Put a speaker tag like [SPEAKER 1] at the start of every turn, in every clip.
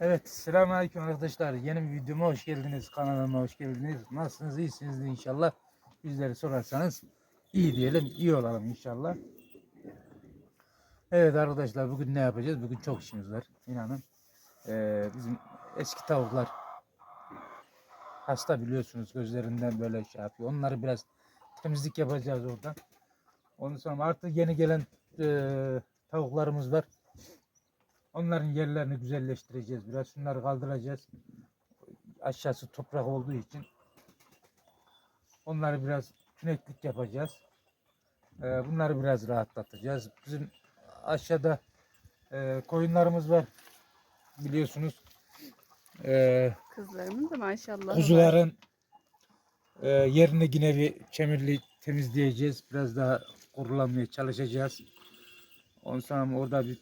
[SPEAKER 1] Evet, selamünaleyküm arkadaşlar. Yeni bir videoma hoş geldiniz. Kanalıma hoş geldiniz. Nasılsınız? İyisiniz inşallah. Bizleri sorarsanız iyi diyelim, iyi olalım inşallah. Evet arkadaşlar, bugün ne yapacağız? Bugün çok işimiz var. İnanın. Ee, bizim eski tavuklar hasta biliyorsunuz. Gözlerinden böyle şey yapıyor. Onları biraz temizlik yapacağız oradan. Ondan sonra artık yeni gelen ee, tavuklarımız var. Onların yerlerini güzelleştireceğiz. Biraz şunları kaldıracağız. Aşağısı toprak olduğu için. Onları biraz tüneklik yapacağız. Ee, bunları biraz rahatlatacağız. Bizim aşağıda e, koyunlarımız var. Biliyorsunuz. Ee,
[SPEAKER 2] Kızlarımın da maşallah.
[SPEAKER 1] kuzuların e, yerini yine bir çemirli temizleyeceğiz. Biraz daha kurulamaya çalışacağız. Ondan sonra orada bir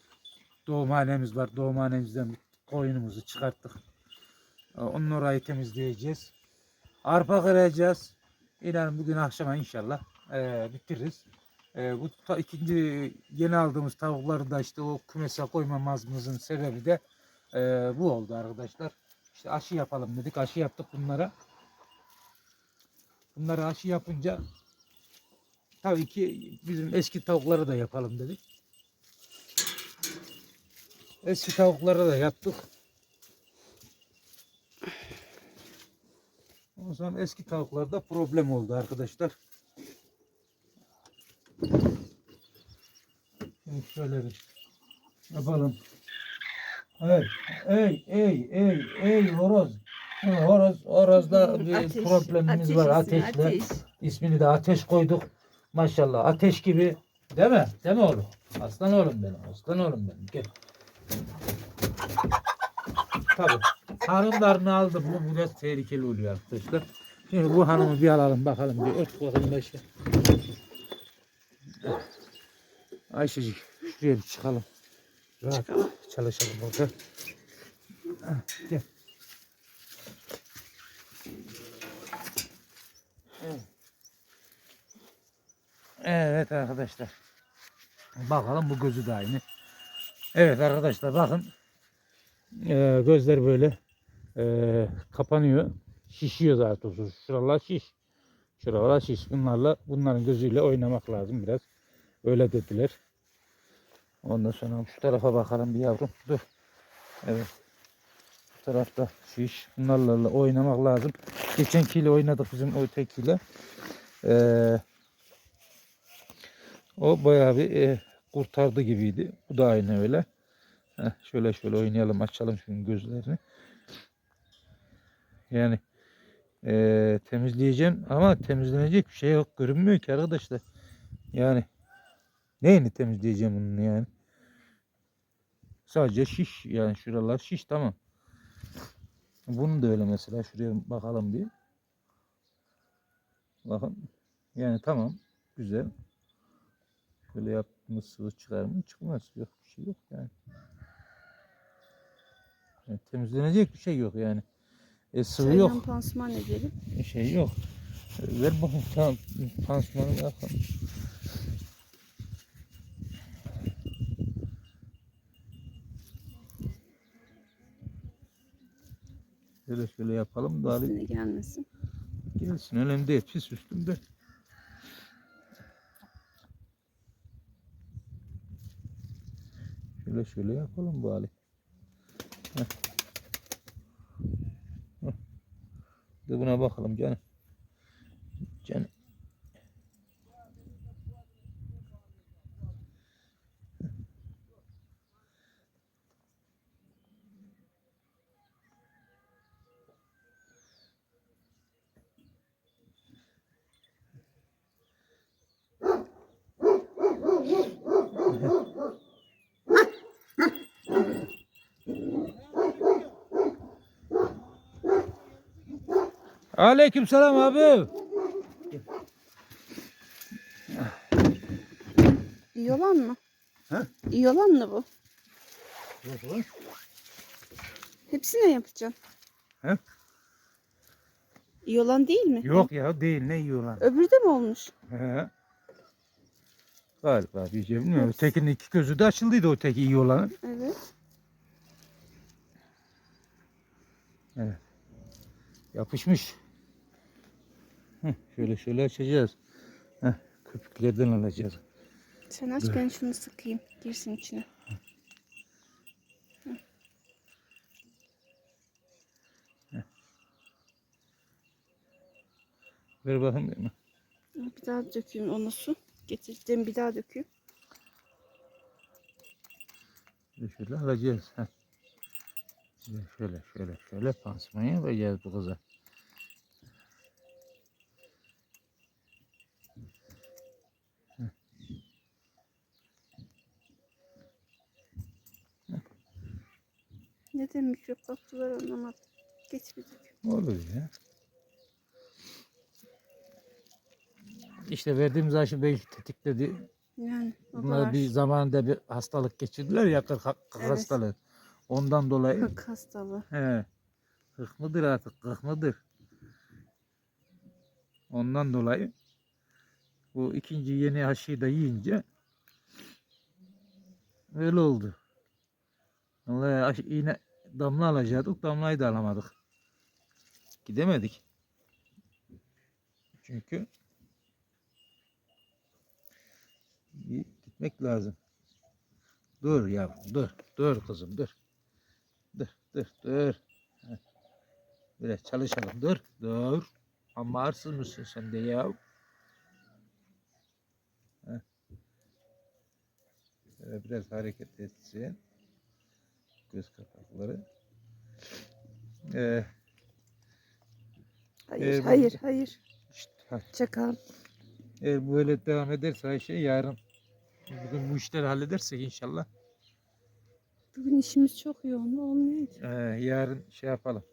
[SPEAKER 1] doğumhanemiz var. Doğumhanemizden koyunumuzu çıkarttık. E, Onun orayı temizleyeceğiz. Arpa kıracağız. İnanın bugün akşama inşallah e, bitiririz. E, bu ta- ikinci yeni aldığımız tavukları da işte o kümese koymamamızın sebebi de e, bu oldu arkadaşlar. İşte aşı yapalım dedik. Aşı yaptık bunlara. Bunları aşı yapınca tabii ki bizim eski tavukları da yapalım dedik. Eski tavukları da yaptık. O zaman eski tavuklarda problem oldu arkadaşlar. Şimdi şöyle bir yapalım. Evet. Ey ey ey ey horoz. Horoz, horozda bir
[SPEAKER 2] Ateş,
[SPEAKER 1] problemimiz var
[SPEAKER 2] ateş ismi,
[SPEAKER 1] ateşle.
[SPEAKER 2] ateş.
[SPEAKER 1] İsmini de ateş koyduk. Maşallah ateş gibi. Değil mi? Değil mi oğlum? Aslan oğlum benim. Aslan oğlum benim. Gel. Tabii. Hanımlarını aldım. Bu biraz tehlikeli oluyor arkadaşlar. Şimdi bu hanımı bir alalım bakalım. Bir ört bakalım başa. Ayşecik şuraya bir çıkalım. Rahat
[SPEAKER 2] Çıkalım.
[SPEAKER 1] çalışalım orada. Gel. Evet arkadaşlar. Bakalım bu gözü de aynı. Evet arkadaşlar bakın. Ee, gözler böyle ee, kapanıyor. Şişiyor zaten. Şuralar şiş. Şuralar şiş. Bunlarla bunların gözüyle oynamak lazım biraz. Öyle dediler. Ondan sonra şu tarafa bakalım bir yavrum. Dur. Evet. Bu tarafta şiş. Bunlarla oynamak lazım. Geçenkiyle oynadık bizim o tekiyle. Ee, o bayağı bir e, kurtardı gibiydi. Bu da aynı öyle. Heh, şöyle şöyle oynayalım açalım şunun gözlerini. Yani e, temizleyeceğim ama temizlenecek bir şey yok. Görünmüyor ki arkadaşlar. Yani neyini temizleyeceğim bunun yani. Sadece şiş yani şuralar şiş tamam. Bunun da öyle mesela şuraya bakalım bir. Bakın yani tamam güzel. Böyle yaptığımız sıvı çıkar mı? Çıkmaz. Yok bir şey yok yani. Yani temizlenecek bir şey yok yani. E, sıvı
[SPEAKER 2] Çaydan
[SPEAKER 1] yok.
[SPEAKER 2] pansuman edelim.
[SPEAKER 1] Bir şey yok. E, Ver bakayım tamam. Pansumanı bakalım. Şöyle şöyle yapalım da
[SPEAKER 2] Üstüne gelmesin.
[SPEAKER 1] gelsin. Önemli değil. Pis üstümde. Şöyle şöyle yapalım bari. Heh. Heh. Bir De buna bakalım canım. Canım. Aleyküm selam abi.
[SPEAKER 2] İyi olan mı?
[SPEAKER 1] He?
[SPEAKER 2] İyi olan mı bu? Hepsine yapacaksın.
[SPEAKER 1] He?
[SPEAKER 2] İyi olan değil mi?
[SPEAKER 1] Yok ya değil ne yiyorlar.
[SPEAKER 2] Öbürü de mi olmuş?
[SPEAKER 1] He. Galiba bir şey bilmiyorum. Ötekinin iki gözü de açıldıydı o teki iyi olanın.
[SPEAKER 2] Evet.
[SPEAKER 1] Evet. Yapışmış. Heh, şöyle şöyle açacağız. Heh, köpüklerden alacağız.
[SPEAKER 2] Sen aç
[SPEAKER 1] Dur.
[SPEAKER 2] ben şunu sıkayım. Girsin içine.
[SPEAKER 1] Ver bakayım değil mi?
[SPEAKER 2] Bir daha döküyorum ona su. Getirdim bir daha döküyorum.
[SPEAKER 1] Şöyle şöyle alacağız. Heh. Şöyle şöyle şöyle şöyle pansuman yapacağız bu kıza.
[SPEAKER 2] Kaptılar anlamadım. Geç bir döküyorum.
[SPEAKER 1] Olur ya. İşte verdiğimiz aşı belki tetikledi.
[SPEAKER 2] Yani o da
[SPEAKER 1] Bunlar
[SPEAKER 2] var.
[SPEAKER 1] bir zamanında bir hastalık geçirdiler ya kırk, kırk
[SPEAKER 2] Evet.
[SPEAKER 1] hastalığı. Ondan dolayı
[SPEAKER 2] Hık hastalığı.
[SPEAKER 1] he, kırk mıdır artık kırk mıdır? Ondan dolayı bu ikinci yeni aşıyı da yiyince öyle oldu. Vallahi aşı, yine damla alacaktık damlayı da alamadık. Gidemedik. Çünkü gitmek lazım. Dur yavrum dur. Dur kızım dur. Dur dur dur. Heh. Biraz çalışalım dur. Dur. Ama arsız mısın sen de ya? Heh. Biraz hareket etsin. Göz kapakları. Ee,
[SPEAKER 2] Hayır,
[SPEAKER 1] bu-
[SPEAKER 2] hayır, hayır.
[SPEAKER 1] işte, ha,
[SPEAKER 2] Çakal.
[SPEAKER 1] eğer böyle devam ederse Ayşe yarın bugün bu işleri halledersek inşallah
[SPEAKER 2] Bugün işimiz çok yoğun. Olmuyor ki.
[SPEAKER 1] ee, yarın şey yapalım.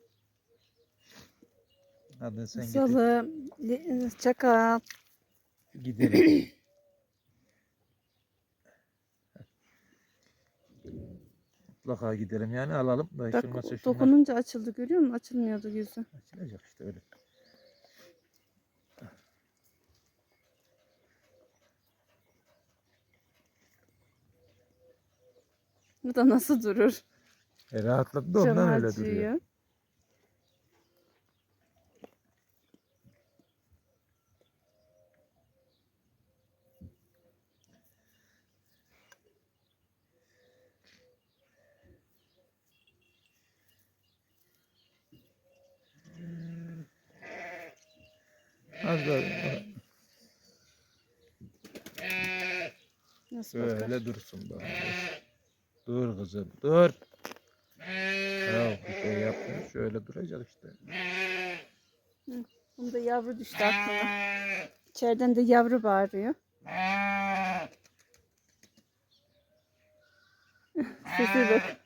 [SPEAKER 1] Hadi sen.
[SPEAKER 2] Salı, çakal.
[SPEAKER 1] Gidelim. Mutlaka gidelim yani alalım da
[SPEAKER 2] Bak
[SPEAKER 1] şunlar şunlar
[SPEAKER 2] dokununca açıldı görüyor musun? Açılmıyordu yüzü.
[SPEAKER 1] açılacak işte öyle.
[SPEAKER 2] Bu da nasıl durur?
[SPEAKER 1] E, rahatladı da ondan öyle duruyor. Az daha
[SPEAKER 2] Nasıl bakar?
[SPEAKER 1] Böyle dursun bari. Dur kızım dur. Ya bir şey yapma şöyle duracak işte.
[SPEAKER 2] Bunda yavru düştü aklıma. İçeriden de yavru bağırıyor. Sesi bak.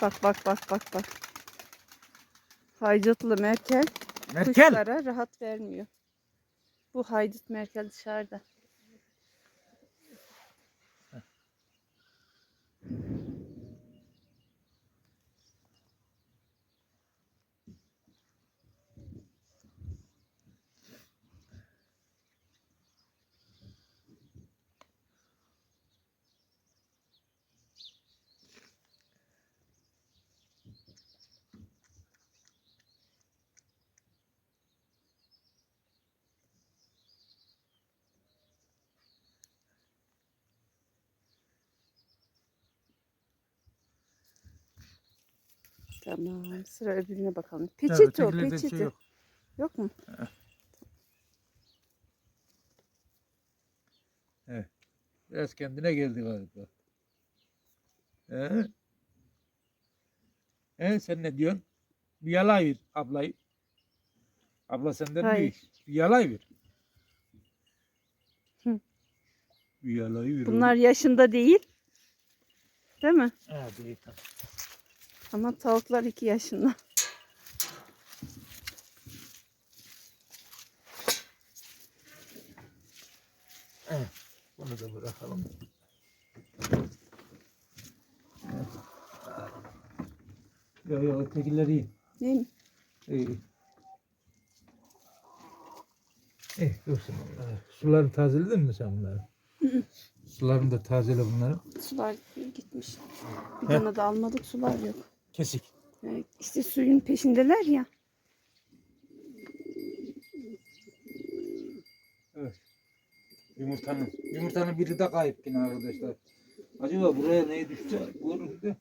[SPEAKER 2] Bak bak bak bak bak. Haydutlu Merkel
[SPEAKER 1] Merkel.
[SPEAKER 2] kuşlara rahat vermiyor. Bu haydut Merkel dışarıda. Tamam. Sıra öbürüne bakalım. Peçete o
[SPEAKER 1] ötekilerde bir
[SPEAKER 2] peçete.
[SPEAKER 1] şey yok.
[SPEAKER 2] Yok mu?
[SPEAKER 1] Biraz kendine geldi galiba. He? He, sen ne diyorsun? Bir yalay ver ablayı. Abla senden
[SPEAKER 2] Hayır.
[SPEAKER 1] büyük. Bir yalay ver.
[SPEAKER 2] Hı.
[SPEAKER 1] Bir yalayı ver.
[SPEAKER 2] Bunlar yaşında değil. Değil mi?
[SPEAKER 1] oğlum. Ha, değil, tamam.
[SPEAKER 2] Ama tavuklar iki yaşında.
[SPEAKER 1] Evet, Bunu da bırakalım. Yok yok ötekileri iyi.
[SPEAKER 2] Değil mi?
[SPEAKER 1] İyi. iyi. İyi dursun onlar. Suları tazeledin mi sen bunları? Sularını da tazele bunların.
[SPEAKER 2] Sular gitmiş. Bir
[SPEAKER 1] Heh.
[SPEAKER 2] tane de almadık sular yok.
[SPEAKER 1] Kesik.
[SPEAKER 2] İşte suyun peşindeler ya.
[SPEAKER 1] Evet. Yumurtanın. Yumurtanın biri de kayıp yine arkadaşlar. Acaba buraya ne düştü? Görüldü.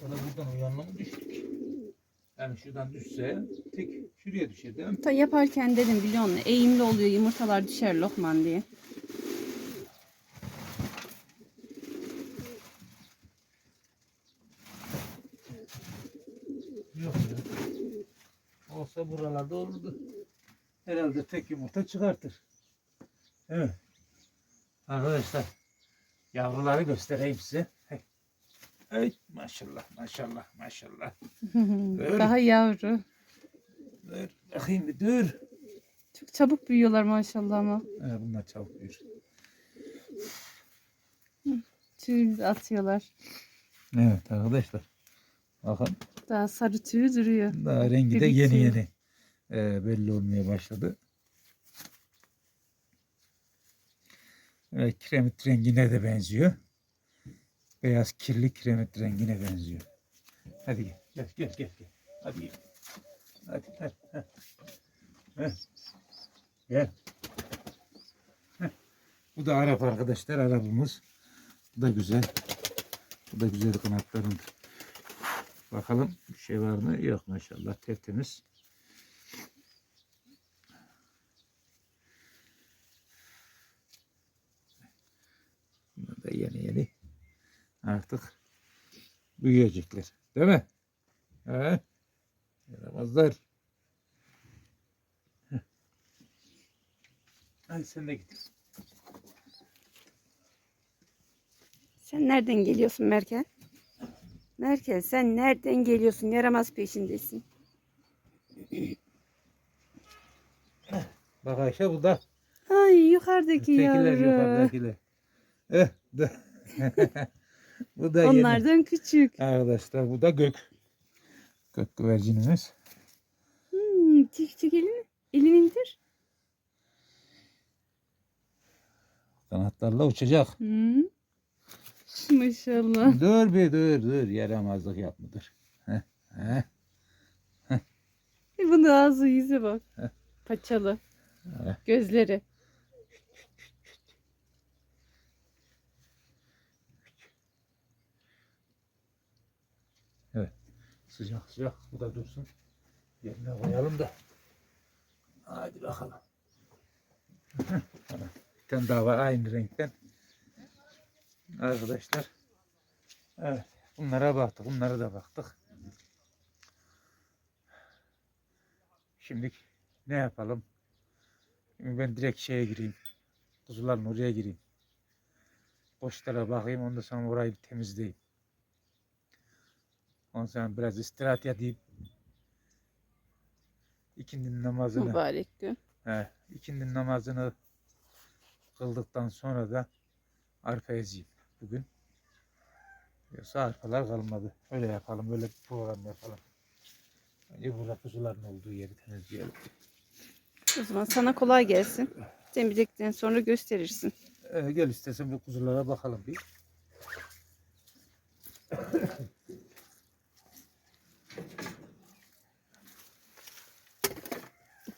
[SPEAKER 1] Sana buradan uyanma mı düştük? Yani şuradan düşse tek şuraya düşer değil mi?
[SPEAKER 2] Ta yaparken dedim biliyor musun? Eğimli oluyor yumurtalar düşer Lokman diye.
[SPEAKER 1] Yok ya. Olsa buralarda olurdu. Herhalde tek yumurta çıkartır. Evet. Arkadaşlar yavruları göstereyim size. Hey. Hey, maşallah maşallah maşallah.
[SPEAKER 2] Daha yavru.
[SPEAKER 1] Dur bakayım bir dur.
[SPEAKER 2] Çok çabuk büyüyorlar maşallah ama.
[SPEAKER 1] He, bunlar çabuk büyür.
[SPEAKER 2] Tüy atıyorlar.
[SPEAKER 1] Evet arkadaşlar. Bakın
[SPEAKER 2] Daha sarı tüyü duruyor.
[SPEAKER 1] daha rengi de yeni
[SPEAKER 2] tüyü.
[SPEAKER 1] yeni e, belli olmaya başladı. Evet, kiremit rengine de benziyor. Beyaz kirli kiremit rengine benziyor. Hadi gel, gel, gel, gel. gel. Hadi gel. Hadi, hadi, hadi. Heh. Gel. Heh. Bu da Arap arkadaşlar, Arabımız. Bu da güzel. Bu da güzel kanatlarındır. Bakalım bir şey var mı? Yok maşallah tertemiz. Bunlar da yeni yeni artık büyüyecekler. Değil mi? He? Yaramazlar. Heh. Hadi sen de git.
[SPEAKER 2] Sen nereden geliyorsun Merkel? Merkel sen nereden geliyorsun? Yaramaz peşindesin.
[SPEAKER 1] Bak Ayşe bu da.
[SPEAKER 2] Ay yukarıdaki
[SPEAKER 1] Tekiler
[SPEAKER 2] yavru.
[SPEAKER 1] yukarıdakiler. Eh, da. bu da yeni.
[SPEAKER 2] Onlardan küçük.
[SPEAKER 1] Arkadaşlar bu da gök. Gök güvercinimiz.
[SPEAKER 2] Hmm, çek çek elini. Elini indir.
[SPEAKER 1] Kanatlarla uçacak.
[SPEAKER 2] Hmm. Maşallah.
[SPEAKER 1] dur bir dur dur. Yaramazlık yapma dur. Heh, heh.
[SPEAKER 2] E bunun ağzı yüze bak. Paçalı.
[SPEAKER 1] Heh.
[SPEAKER 2] Gözleri.
[SPEAKER 1] Sıcak sıcak. Bu da dursun. Yerine koyalım da. Hadi bakalım. Bir tane daha var aynı renkten. Arkadaşlar. Evet. Bunlara baktık. Bunlara da baktık. Şimdi ne yapalım? Şimdi ben direkt şeye gireyim. Kuzuların oraya gireyim. Boşlara bakayım. Ondan sonra orayı bir temizleyeyim. Ondan sonra biraz istirahat edeyim. İkindi namazını
[SPEAKER 2] Mübarek gün.
[SPEAKER 1] He, ikindi namazını kıldıktan sonra da arpa ezeyim bugün. Yoksa arpalar kalmadı. Öyle yapalım, böyle bir program yapalım. Önce burada kuzuların olduğu yeri temizleyelim.
[SPEAKER 2] O zaman sana kolay gelsin. Temizledikten sonra gösterirsin.
[SPEAKER 1] Ee, gel istersen bu kuzulara bakalım bir.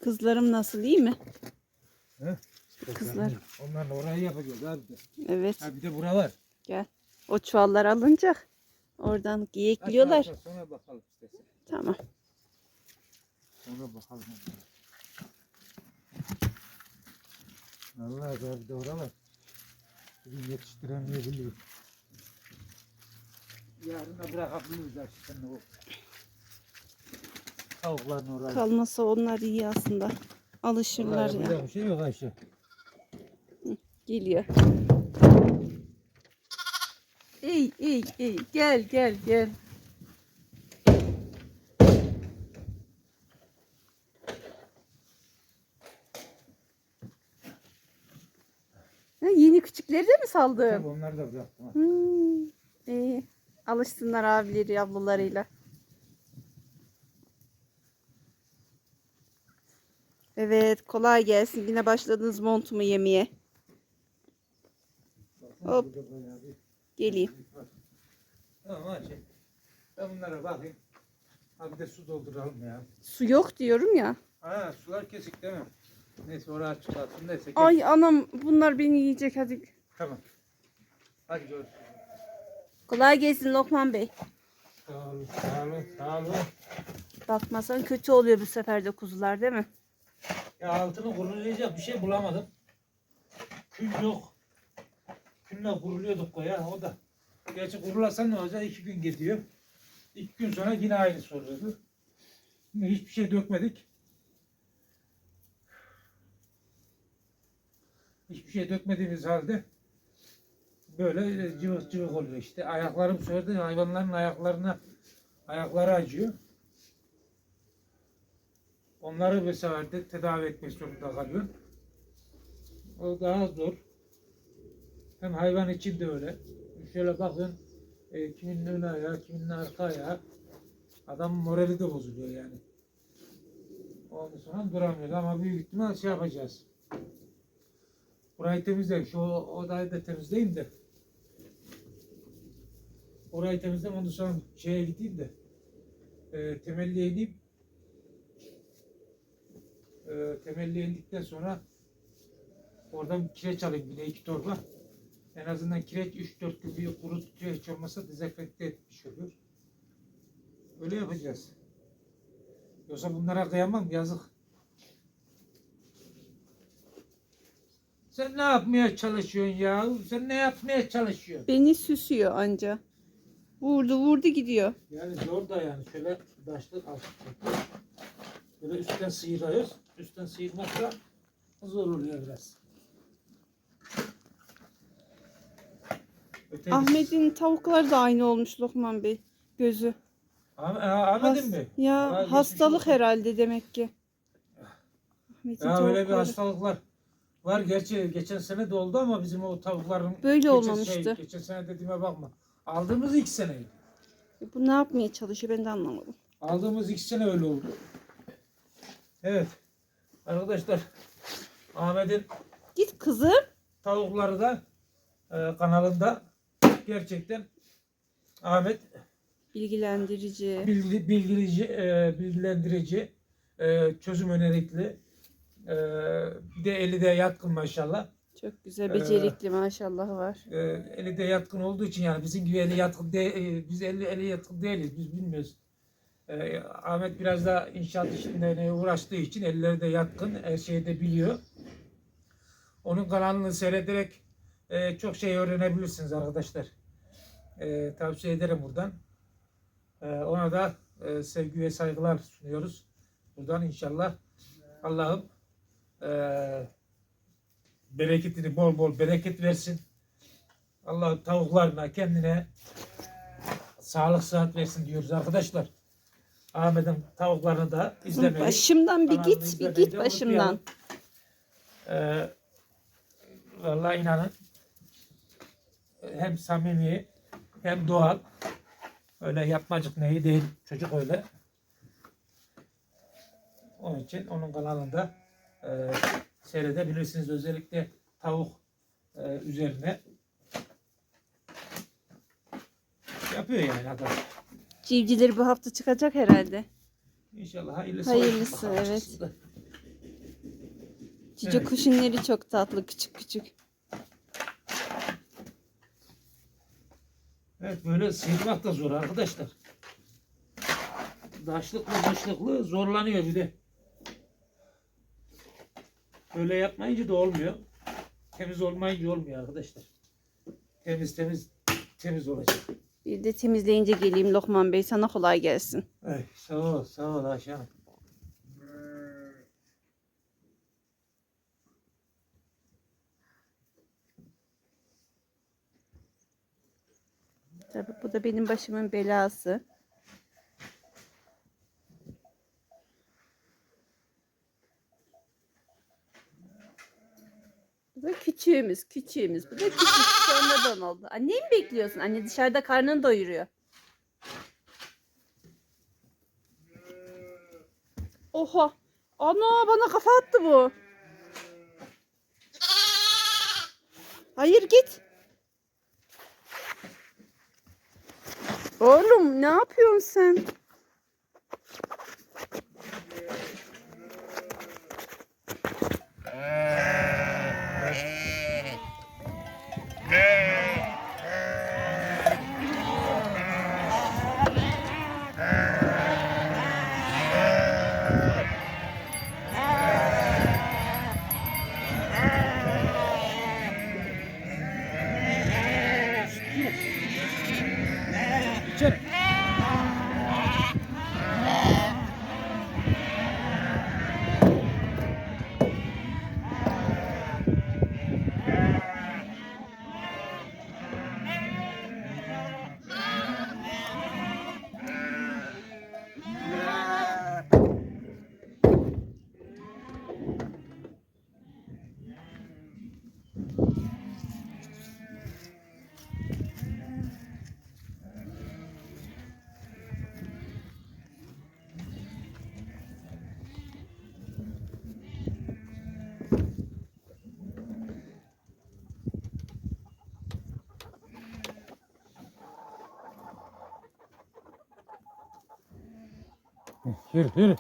[SPEAKER 2] Kızlarım nasıl iyi mi?
[SPEAKER 1] He?
[SPEAKER 2] Kızlar.
[SPEAKER 1] Onlarla orayı yapacağız abi de.
[SPEAKER 2] Evet.
[SPEAKER 1] Ha bir de bura var.
[SPEAKER 2] Gel. O çuvallar alınacak. Oradan giyekliyorlar.
[SPEAKER 1] aç, aç, Sonra bakalım istersen.
[SPEAKER 2] Tamam.
[SPEAKER 1] Sonra bakalım. Vallahi abi de oralar. Bugün yetiştiremeyebiliyor. Yarın da bırakabiliriz gerçekten o. Tavukların orayı.
[SPEAKER 2] Kalmasa onlar iyi aslında. Alışırlar ya.
[SPEAKER 1] yapacak bir şey yok Ayşe.
[SPEAKER 2] Geliyor. Ey ey ey gel gel gel. Ha, yeni küçükleri de mi saldın?
[SPEAKER 1] Tabii onları da bıraktım. ha.
[SPEAKER 2] Hmm, iyi. Alışsınlar abileri ablalarıyla. Evet kolay gelsin. Yine başladınız montumu yemeye. Hop.
[SPEAKER 1] Burada bayağı bir-
[SPEAKER 2] Geleyim.
[SPEAKER 1] Tamam hadi. Ben bunlara bakayım. Ha bir de su dolduralım ya.
[SPEAKER 2] Su yok diyorum ya.
[SPEAKER 1] Ha sular kesik değil mi? Neyse oraya çıkarsın. Neyse. gel.
[SPEAKER 2] Ay anam bunlar beni yiyecek hadi.
[SPEAKER 1] Tamam. Hadi görüşürüz.
[SPEAKER 2] Kolay gelsin Lokman Bey.
[SPEAKER 1] Sağ olun, sağ olun, sağ olun.
[SPEAKER 2] Bakmasan kötü oluyor bu sefer de kuzular değil mi?
[SPEAKER 1] Ya altını kurulayacak bir şey bulamadım. Kül yok. Külle kuruluyorduk ya o da. Gerçi kurulasan ne olacak? İki gün gidiyor. İki gün sonra yine aynı soruyordu. Şimdi hiçbir şey dökmedik. Hiçbir şey dökmediğimiz halde böyle e, cıvık cıvık oluyor işte. Ayaklarım söyledi hayvanların ayaklarına ayakları acıyor. Onları de tedavi etmek zorunda kalıyor. O daha zor. Hem hayvan için de öyle. Şöyle bakın e, kiminin ön ayağı, kiminin arka ayağı. Adamın morali de bozuluyor yani. Ondan sonra duramıyor ama büyük ihtimal şey yapacağız. Burayı temizleyin. Şu odayı da temizleyin de. Orayı temizleyin ondan sonra şeye gideyim de. E, temelliye ineyim. E, temelliye indikten sonra oradan bir kireç alayım yine iki torba. En azından kireç 3-4 gün bir kuru hiç olmazsa dezenfekte etmiş oluyor. Öyle yapacağız. Yoksa bunlara kıyamam yazık. Sen ne yapmaya çalışıyorsun ya? Sen ne yapmaya çalışıyorsun?
[SPEAKER 2] Beni süsüyor anca. Vurdu vurdu gidiyor.
[SPEAKER 1] Yani zor da yani şöyle daşlık al. Böyle üstten sıyırıyoruz. Üstten sıyırmak da zor oluyor biraz. Öteki-
[SPEAKER 2] Ahmet'in tavukları da aynı olmuş Lokman Bey. Gözü.
[SPEAKER 1] Ah- ah- Ahmet'in mi?
[SPEAKER 2] Ya
[SPEAKER 1] Vay, geçmiş
[SPEAKER 2] hastalık
[SPEAKER 1] olsun.
[SPEAKER 2] herhalde demek ki. Ahmet'in
[SPEAKER 1] Ya öyle bir
[SPEAKER 2] tavukları.
[SPEAKER 1] hastalıklar var. Gerçi geçen sene de oldu ama bizim o tavukların
[SPEAKER 2] Böyle
[SPEAKER 1] geçen
[SPEAKER 2] olmamıştı.
[SPEAKER 1] Şey, geçen sene dediğime bakma. Aldığımız iki seneydi.
[SPEAKER 2] Bu ne yapmaya çalışıyor ben de anlamadım.
[SPEAKER 1] Aldığımız iki sene öyle oldu. Evet. Arkadaşlar Ahmet'in
[SPEAKER 2] Git kızım.
[SPEAKER 1] tavukları da e, kanalında gerçekten Ahmet
[SPEAKER 2] Bilgilendirici.
[SPEAKER 1] bilgi, bilgilici, e, bilgilendirici, e, çözüm önerikli, e, bir de eli de yatkın maşallah.
[SPEAKER 2] Çok güzel
[SPEAKER 1] Ee,
[SPEAKER 2] becerikli maşallah var.
[SPEAKER 1] E, eli de yatkın olduğu için yani bizim gibi eli yatkın de, e, biz eli, eli yatkın değiliz, biz bilmiyoruz. E, Ahmet biraz da inşaat işlerine uğraştığı için elleri de yatkın, her şeyi de biliyor. Onun kanalını seyrederek e, çok şey öğrenebilirsiniz arkadaşlar. E, tavsiye ederim buradan. E, ona da e, sevgi ve saygılar sunuyoruz. Buradan inşallah Allah'ım e, bereketini bol bol bereket versin. Allah tavuklarına kendine sağlık sıhhat versin diyoruz arkadaşlar. Ahmet'in tavuklarını da izlemeyi.
[SPEAKER 2] başımdan bir git bir git başımdan.
[SPEAKER 1] Ee, vallahi inanın hem samimi hem doğal öyle yapmacık neyi değil çocuk öyle onun için onun kanalında e, seyredebilirsiniz özellikle tavuk e, üzerine yapıyor yani adam
[SPEAKER 2] Civcivleri bu hafta çıkacak herhalde.
[SPEAKER 1] İnşallah hayırlısı,
[SPEAKER 2] Hayırlısı, evet. Cici
[SPEAKER 1] Evet.
[SPEAKER 2] kuşinleri çok tatlı küçük küçük.
[SPEAKER 1] Evet böyle sıyırmak da zor arkadaşlar. Daşlıklı daşlıklı zorlanıyor bir de. Böyle yapmayınca da olmuyor. Temiz olmayınca olmuyor arkadaşlar. Temiz temiz temiz olacak.
[SPEAKER 2] Bir de temizleyince geleyim Lokman Bey sana kolay gelsin.
[SPEAKER 1] Ay, sağ ol sağ ol Ayşe Hanım.
[SPEAKER 2] Tabii bu benim başımın belası. Bu da küçüğümüz, küçüğümüz. Bu da küçük. Sonradan oldu. Anneyi mi bekliyorsun? Anne dışarıda karnını doyuruyor. Oha. Ana bana kafa attı bu. Hayır git. Oğlum ne yapıyorsun sen?
[SPEAKER 1] Yürü yürü.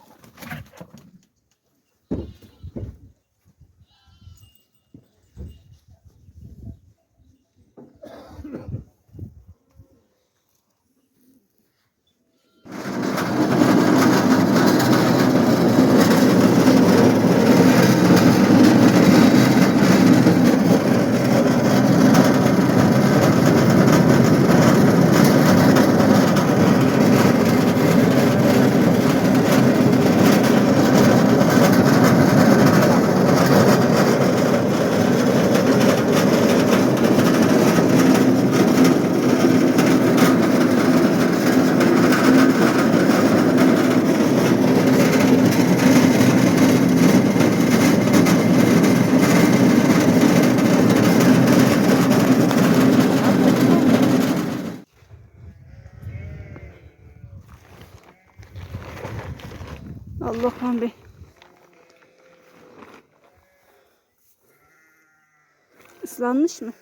[SPEAKER 2] Allah'ım Bey. Islanmış mı?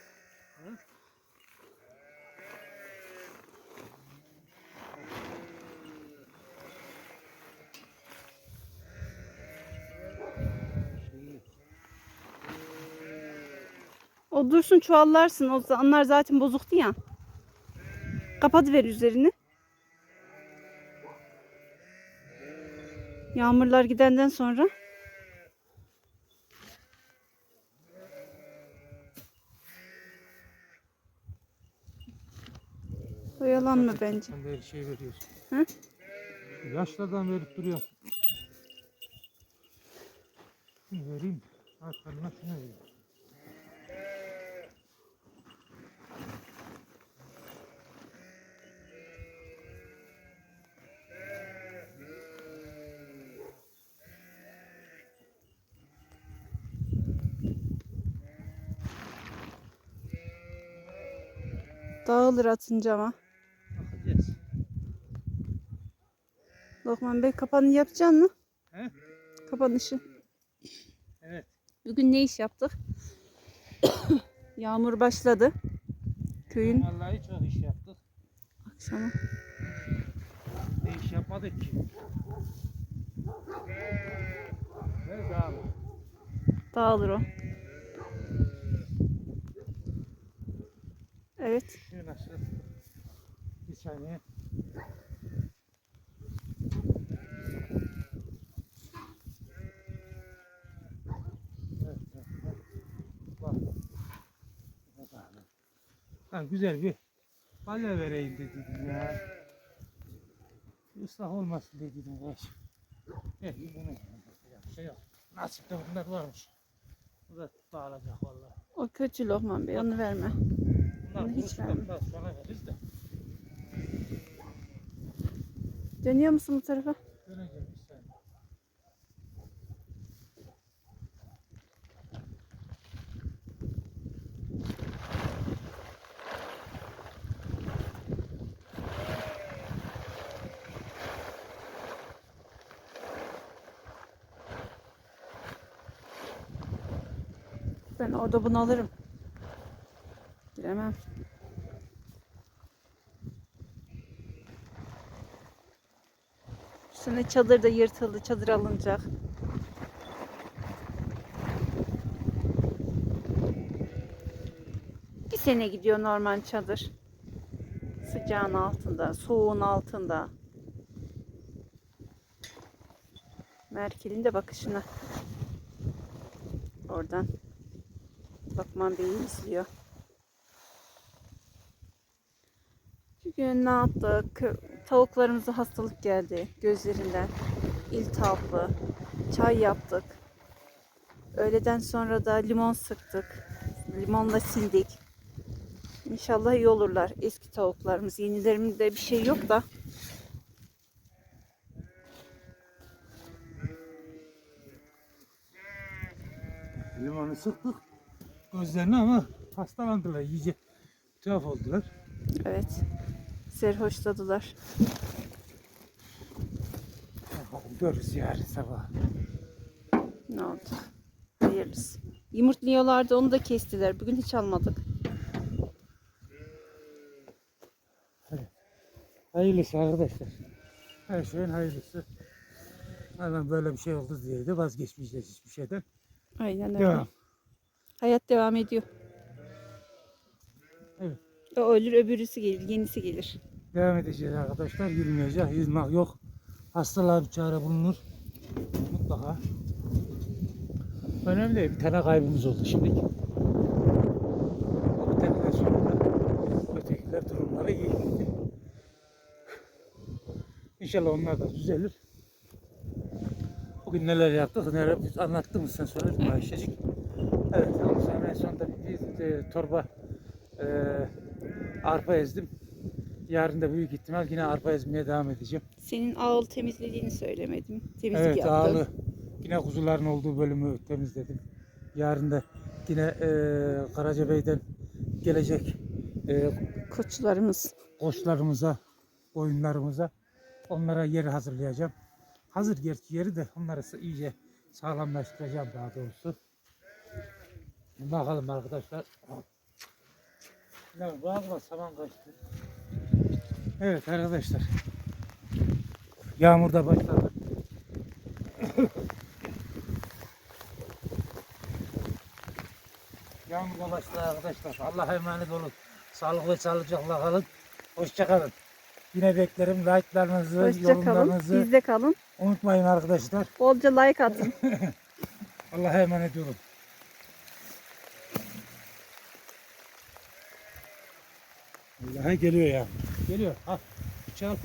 [SPEAKER 2] O dursun çuvallarsın. O onlar zaten bozuktu ya. Kapatıver üzerini. Yağmurlar gidenden sonra. Oyalanma bence.
[SPEAKER 1] Sen de şey veriyorsun.
[SPEAKER 2] Hı?
[SPEAKER 1] Yaşlardan verip duruyor. Şunu vereyim. Arkanına şunu vereyim.
[SPEAKER 2] Dağılır atınca ama. Lokman Bey kapanı yapacaksın mı?
[SPEAKER 1] He?
[SPEAKER 2] Kapanışı.
[SPEAKER 1] Evet.
[SPEAKER 2] Bugün ne iş yaptık? Yağmur başladı. Köyün
[SPEAKER 1] Vallahi çok iş yaptık.
[SPEAKER 2] akşamı.
[SPEAKER 1] Ne iş yapmadık ki? Evet abi.
[SPEAKER 2] Dağılır o. Evet.
[SPEAKER 1] Şu nasıl? Bir saniye. Evet, evet, evet. Bak. Bak abi. Ha, güzel bir balya vereyim dedim ya. Islah olmasın dedim ya. Evet, bunu şey yok. Nasipte bunlar varmış. Bu da dağılacak vallahi.
[SPEAKER 2] O kötü Lokman Bey onu verme.
[SPEAKER 1] Bunlar
[SPEAKER 2] Bunu hiç
[SPEAKER 1] biraz sonra veririz de.
[SPEAKER 2] Dönüyor musun bu tarafa?
[SPEAKER 1] Döneceğim bir saniye.
[SPEAKER 2] Ben orada bunu alırım. Giremem. Sonra çadır da yırtıldı. Çadır alınacak. Bir sene gidiyor normal çadır. Sıcağın altında, soğuğun altında. Merkel'in de bakışına. Oradan. Bakman Bey'i izliyor. Bugün ne yaptık? Tavuklarımıza hastalık geldi gözlerinden. İltihaplı. Çay yaptık. Öğleden sonra da limon sıktık. Limonla sildik. İnşallah iyi olurlar eski tavuklarımız. Yenilerimde bir şey yok da.
[SPEAKER 1] Limonu sıktık. Gözlerini ama hastalandılar. iyice tuhaf oldular.
[SPEAKER 2] Evet. Serhoşladılar.
[SPEAKER 1] Görürüz yarın sabah.
[SPEAKER 2] Ne oldu? Hayırlısı. Yumurtluyorlardı onu da kestiler. Bugün hiç almadık.
[SPEAKER 1] Hayırlısı arkadaşlar. Her şeyin hayırlısı. Hemen böyle bir şey oldu diye de vazgeçmeyeceğiz hiçbir şeyden.
[SPEAKER 2] Aynen öyle.
[SPEAKER 1] Devam.
[SPEAKER 2] Hayat devam ediyor.
[SPEAKER 1] Evet.
[SPEAKER 2] O ölür öbürüsü gelir. Yenisi gelir.
[SPEAKER 1] Devam edeceğiz arkadaşlar. Yürümeyeceğiz. Yüzmek yok. Hastalığa bir çare bulunur. Mutlaka. Önemli değil. Bir tane kaybımız oldu şimdi. O bir taneden sonra da ötekiler durumları iyi. İnşallah onlar da düzelir. Bugün neler yaptık, neler biz anlattın mı sen söyledin mi Ayşecik? En sonunda bir, e, torba e, arpa ezdim. Yarın da büyük ihtimal yine arpa ezmeye devam edeceğim.
[SPEAKER 2] Senin ağıl temizlediğini söylemedim. Temizlik
[SPEAKER 1] evet
[SPEAKER 2] yaptım.
[SPEAKER 1] ağlı yine kuzuların olduğu bölümü temizledim. Yarın da yine e, Karacabey'den gelecek e,
[SPEAKER 2] Koçlarımız.
[SPEAKER 1] koçlarımıza, koyunlarımıza onlara yer hazırlayacağım. Hazır gerçi yeri de onları iyice sağlamlaştıracağım daha doğrusu. Bakalım arkadaşlar. Ya bakma saman kaçtı. Evet arkadaşlar. Yağmur da başladı. Yağmur da başladı arkadaşlar. Allah'a emanet olun. Sağlıklı sağlıcakla kalın. Hoşça kalın. Yine beklerim like'larınızı,
[SPEAKER 2] Hoşça kalın.
[SPEAKER 1] yorumlarınızı
[SPEAKER 2] Bizde kalın.
[SPEAKER 1] unutmayın arkadaşlar.
[SPEAKER 2] Bolca like atın.
[SPEAKER 1] Allah'a emanet olun. Allah'a geliyor ya. Geliyor. Al. Çal.